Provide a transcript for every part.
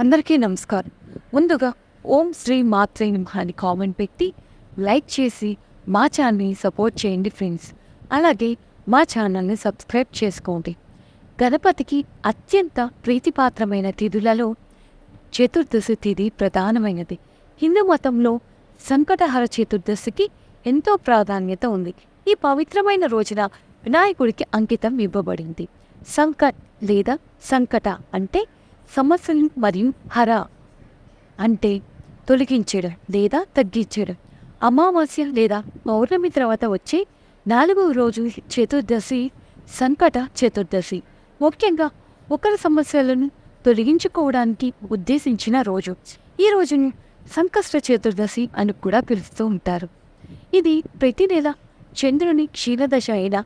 అందరికీ నమస్కారం. ముందుగా ఓం శ్రీ మాత్రే నమః అని కామెంట్ పెట్టి లైక్ చేసి మా ఛానల్ని సపోర్ట్ చేయండి ఫ్రెండ్స్. అలాగే మా ఛానల్ని సబ్స్క్రైబ్ చేసుకోండి. గణపతికి అత్యంత ప్రీతిపాత్రమైన తిథులలో చతుర్దశి తిథి ప్రధానమైనది. హిందూ మతంలో సంకటహర చతుర్దశికి ఎంతో ప్రాధాన్యత ఉంది. ఈ పవిత్రమైన రోజున వినాయకుడికి అంకితం ఇవ్వబడింది. సంకట్ లేదా సంకట అంటే సమస్యలు మరియు హర అంటే తొలగించడం లేదా తగ్గించడం. అమావాస్య లేదా పౌర్ణమి తర్వాత వచ్చే నాలుగవ రోజు చతుర్దశి సంకట చతుర్దశి. ముఖ్యంగా ఒకరి సమస్యలను తొలగించుకోవడానికి ఉద్దేశించిన రోజు. ఈ రోజును సంకష్ట చతుర్దశి అని కూడా పిలుస్తూ ఉంటారు. ఇది ప్రతి నెల చంద్రుని క్షీణదశ అయిన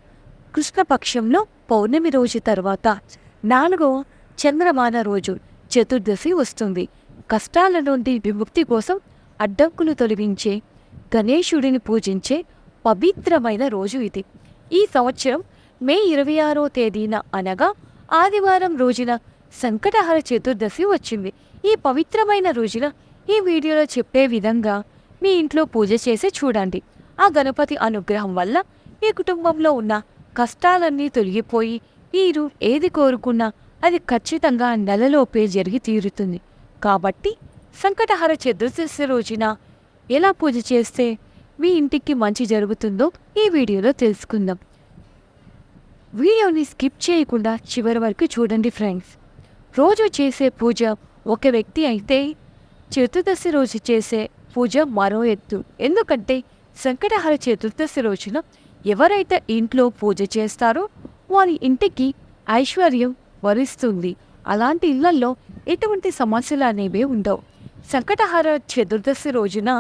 కృష్ణపక్షంలో పౌర్ణమి రోజు తర్వాత నాలుగవ చంద్రమాన రోజు చతుర్దశి వస్తుంది. కష్టాల నుండి విముక్తి కోసం అడ్డంకులు తొలగించే గణేశుడిని పూజించే పవిత్రమైన రోజు ఇది. ఈ సంవత్సరం మే ఇరవై ఆరో తేదీన అనగా ఆదివారం రోజున సంకటహర చతుర్దశి వచ్చింది. ఈ పవిత్రమైన రోజున ఈ వీడియోలో చెప్పే విధంగా మీ ఇంట్లో పూజ చేసి చూడండి. ఆ గణపతి అనుగ్రహం వల్ల మీ కుటుంబంలో ఉన్న కష్టాలన్నీ తొలగిపోయి మీరు ఏది కోరుకున్నా అది ఖచ్చితంగా నెలలోపే జరిగి తీరుతుంది. కాబట్టి సంకటహర చతుర్దశి రోజున ఎలా పూజ చేస్తే మీ ఇంటికి మంచి జరుగుతుందో ఈ వీడియోలో తెలుసుకుందాం. వీడియోని స్కిప్ చేయకుండా చివరి వరకు చూడండి ఫ్రెండ్స్. రోజు చేసే పూజ ఒక వ్యక్తి అయితే చతుర్దశి రోజు చేసే పూజ మరో ఎత్తు. ఎందుకంటే సంకటహర చతుర్దశి రోజున ఎవరైతే ఇంట్లో పూజ చేస్తారో వారి ఇంటికి ఐశ్వర్యం వరిస్తుంది. అలాంటి ఇళ్ళలో ఎటువంటి సమస్యలు అనేవి ఉండవు. సంకటహార చతుర్దశి రోజున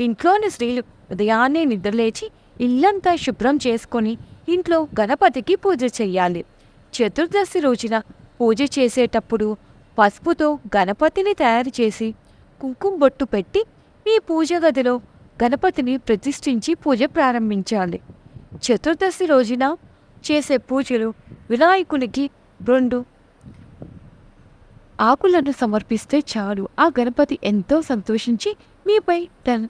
ఇంట్లోని స్త్రీలు ఉదయాన్నే నిద్రలేచి ఇల్లంతా శుభ్రం చేసుకొని ఇంట్లో గణపతికి పూజ చేయాలి చతుర్దశి రోజున పూజ చేసేటప్పుడు పసుపుతో గణపతిని తయారు చేసి కుంకుమ బొట్టు పెట్టి మీ పూజ గదిలో గణపతిని ప్రతిష్ఠించి పూజ ప్రారంభించాలి. చతుర్దశి రోజున చేసే పూజలు వినాయకునికి రెండు. ఆకులను సమర్పిస్తే చాలు. ఆ గణపతి ఎంతో సంతోషించి మీపై తన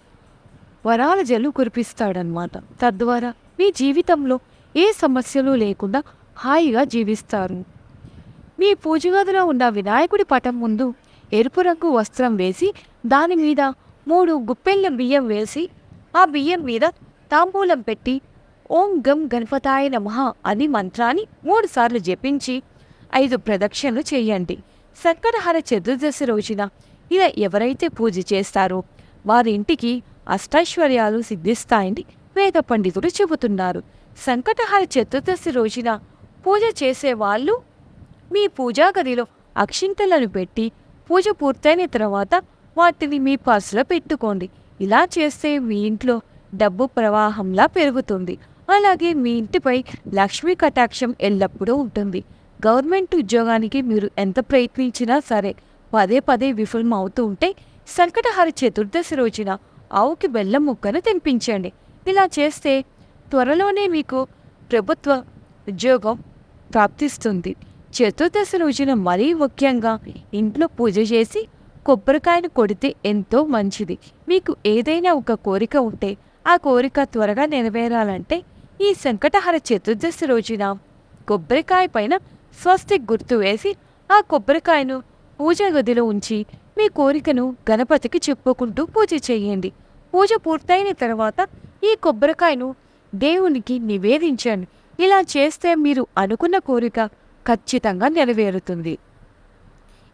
వరాల జల్లు కురిపిస్తాడనమాట తద్వారా మీ జీవితంలో ఏ సమస్యలు లేకుండా హాయిగా జీవిస్తారు. మీ పూజగదిలో ఉన్న వినాయకుడి పటం ముందు ఎరుపు రంగు వస్త్రం వేసి దాని మీద మూడు గుప్పెళ్ళ బియ్యం వేసి ఆ బియ్యం మీద తాంబూలం పెట్టి ఓం గం గణపతాయ నమః అని మంత్రాన్ని మూడుసార్లు జపించి ఐదు ప్రదక్షిణలు చేయండి. సంకటహర చతుర్దశి రోజున ఇలా ఎవరైతే పూజ చేస్తారో వారి ఇంటికి అష్టైశ్వర్యాలు సిద్ధిస్తాయని వేద పండితులు చెబుతున్నారు. సంకటహర చతుర్దశి రోజున పూజ చేసేవాళ్ళు మీ పూజా గదిలో అక్షింతలను పెట్టి పూజ పూర్తయిన తర్వాత వాటిని మీ పర్సులో పెట్టుకోండి. ఇలా చేస్తే మీ ఇంట్లో డబ్బు ప్రవాహంలా పెరుగుతుంది. అలాగే మీ ఇంటిపై లక్ష్మీ కటాక్షం ఎల్లప్పుడూ ఉంటుంది. గవర్నమెంట్ ఉద్యోగానికి మీరు ఎంత ప్రయత్నించినా సరే పదే పదే విఫలం అవుతూ ఉంటే సంకటహర చతుర్దశి రోజున ఆవుకి బెల్లం ముక్కను తినిపించండి ఇలా చేస్తే త్వరలోనే మీకు ప్రభుత్వ ఉద్యోగం ప్రాప్తిస్తుంది. చతుర్దశి రోజున మరీ ముఖ్యంగా ఇంట్లో పూజ చేసి కొబ్బరికాయను కొడితే ఎంతో మంచిది. మీకు ఏదైనా ఒక కోరిక ఉంటే ఆ కోరిక త్వరగా నెరవేరాలంటే ఈ సంకటహర చతుర్దశి రోజున కొబ్బరికాయ పైన స్వస్తిక్ గుర్తు వేసి ఆ కొబ్బరికాయను పూజ గదిలో ఉంచి మీ కోరికను గణపతికి చెప్పుకుంటూ పూజ చేయండి. పూజ పూర్తయిన తర్వాత ఈ కొబ్బరికాయను దేవునికి నివేదించండి. ఇలా చేస్తే మీరు అనుకున్న కోరిక ఖచ్చితంగా నెరవేరుతుంది.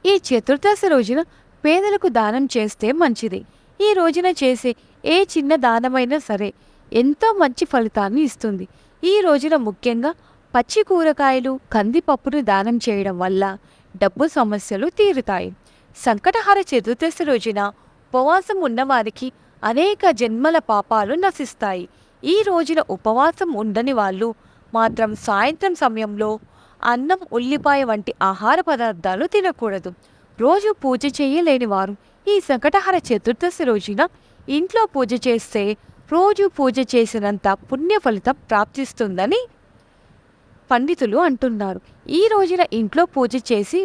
ఈ చతుర్దశి రోజున పేదలకు దానం చేస్తే మంచిది. ఈ రోజున చేసే ఏ చిన్న దానమైనా సరే ఎంతో మంచి ఫలితాన్ని ఇస్తుంది. ఈ రోజున ముఖ్యంగా పచ్చి కూరగాయలు కందిపప్పును దానం చేయడం వల్ల డబ్బు సమస్యలు తీరుతాయి. సంకటహార చతుర్దశి రోజున ఉపవాసం ఉన్నవారికి అనేక జన్మల పాపాలు నశిస్తాయి. ఈ రోజున ఉపవాసం ఉండని వాళ్ళు మాత్రం సాయంత్రం సమయంలో అన్నం ఉల్లిపాయ వంటి ఆహార పదార్థాలు తినకూడదు. రోజు పూజ చేయలేని వారు ఈ సంకటహర చతుర్దశి రోజున ఇంట్లో పూజ చేస్తే రోజు పూజ చేసినంత పుణ్య ఫలితం ప్రాప్తిస్తుందని పండితులు అంటున్నారు. ఈ రోజున ఇంట్లో పూజ చేసి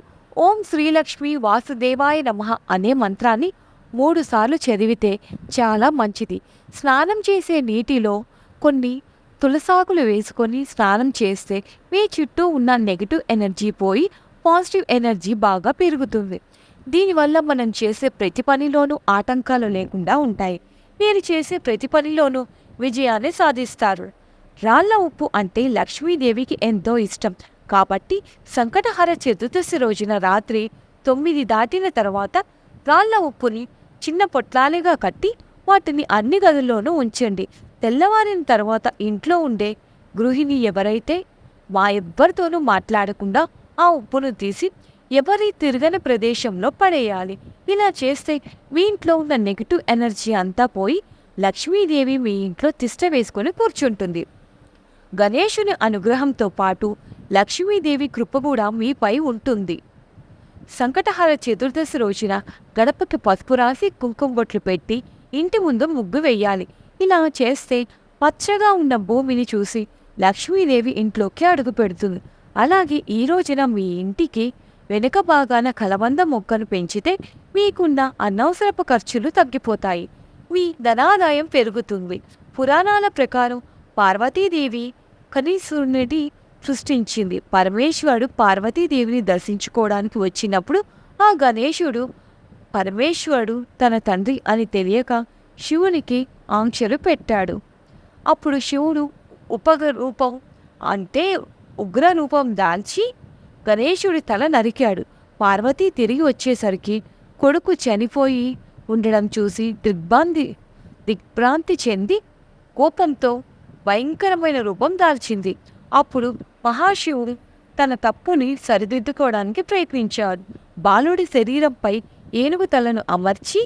ఓం శ్రీలక్ష్మి వాసుదేవాయ నమః అనే మంత్రాన్ని మూడుసార్లు చదివితే చాలా మంచిది. స్నానం చేసే నీటిలో కొన్ని తులసాకులు వేసుకొని స్నానం చేస్తే మీ చుట్టూ ఉన్న నెగిటివ్ ఎనర్జీ పోయి పాజిటివ్ ఎనర్జీ బాగా పెరుగుతుంది. దీనివల్ల మనం చేసే ప్రతి పనిలోనూ ఆటంకాలు లేకుండా ఉంటాయి. మీరు చేసే ప్రతి పనిలోనూ విజయాన్ని సాధిస్తారు. రాళ్ళ ఉప్పు అంటే లక్ష్మీదేవికి ఎంతో ఇష్టం. కాబట్టి సంకటహర చతుర్దశి రోజున రాత్రి తొమ్మిది దాటిన తర్వాత రాళ్ళ ఉప్పుని చిన్న పొట్లాలుగా కట్టి వాటిని అన్ని గదుల్లోనూ ఉంచండి. తెల్లవారిన తర్వాత ఇంట్లో ఉండే గృహిణి ఎవరైతే మా ఎవ్వరితోనూ మాట్లాడకుండా ఆ ఉప్పును తీసి ఎవరి తిరగని ప్రదేశంలో పడేయాలి. ఇలా చేస్తే మీ ఇంట్లో ఉన్న నెగిటివ్ ఎనర్జీ అంతా పోయి లక్ష్మీదేవి మీ ఇంట్లో తిష్ట వేసుకొని కూర్చుంటుంది. గణేశుని అనుగ్రహంతో పాటు లక్ష్మీదేవి కృప కూడా మీపై ఉంటుంది. సంకటహార చతుర్దశి రోజున గడపకి పసుపు రాసి కుంకుమ బొట్లు పెట్టి ఇంటి ముందు ముగ్గు వెయ్యాలి ఇలా చేస్తే పచ్చగా ఉన్న భూమిని చూసి లక్ష్మీదేవి ఇంట్లోకి అడుగు పెడుతుంది. అలాగే ఈ రోజున మీ ఇంటికి వెనుక భాగాన కలబంద మొక్కను పెంచితే మీకున్న అనవసరపు ఖర్చులు తగ్గిపోతాయి. మీ ధనాదాయం పెరుగుతుంది. పురాణాల ప్రకారం పార్వతీదేవి కనీసునిటి సృష్టించింది. పరమేశ్వరుడు పార్వతీదేవిని దర్శించుకోవడానికి వచ్చినప్పుడు ఆ గణేశుడు పరమేశ్వరుడు తన తండ్రి అని తెలియక శివునికి ఆంక్షలు పెట్టాడు. అప్పుడు శివుడు ఉపగ రూపం అంటే ఉగ్ర రూపం దాల్చి గణేశుడి తల నరికాడు. పార్వతి తిరిగి వచ్చేసరికి కొడుకు చనిపోయి ఉండడం చూసి దిగ్భాంతి దిగ్భ్రాంతి చెంది కోపంతో భయంకరమైన రూపం దాల్చింది. అప్పుడు మహాశివుడు తన తప్పుని సరిదిద్దుకోవడానికి ప్రయత్నించాడు. బాలుడి శరీరంపై ఏనుగు తలను అమర్చి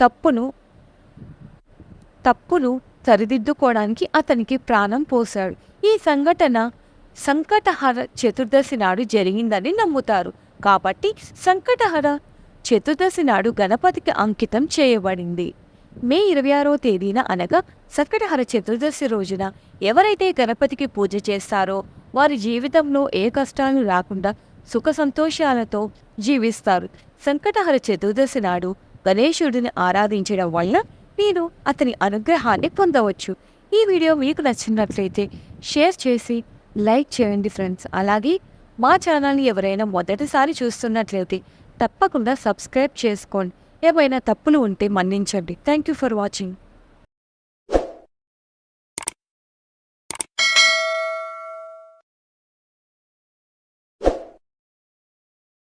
తప్పును తప్పును సరిదిద్దుకోవడానికి అతనికి ప్రాణం పోశాడు. ఈ సంఘటన సంకటహర చతుర్దశి నాడు జరిగిందని నమ్ముతారు. కాబట్టి సంకటహర చతుర్దశి నాడు గణపతికి అంకితం చేయబడింది. మే ఇరవై ఆరో తేదీన అనగా సంకటహర చతుర్దశి రోజున ఎవరైతే గణపతికి పూజ చేస్తారో వారి జీవితంలో ఏ కష్టాలు రాకుండా సుఖ సంతోషాలతో జీవిస్తారు. సంకటహర చతుర్దశి నాడు గణేశుడిని ఆరాధించడం వలన మీరు అతని అనుగ్రహాన్ని పొందవచ్చు. ఈ వీడియో మీకు నచ్చినట్లయితే షేర్ చేసి లైక్ చేయండి ఫ్రెండ్స్. అలాగే మా ఛానల్ని ఎవరైనా మొదటిసారి చూస్తున్నట్లయితే తప్పకుండా సబ్స్క్రైబ్ చేసుకోండి. ఏమైనా తప్పులు ఉంటే మన్నించండి. Thank you for watching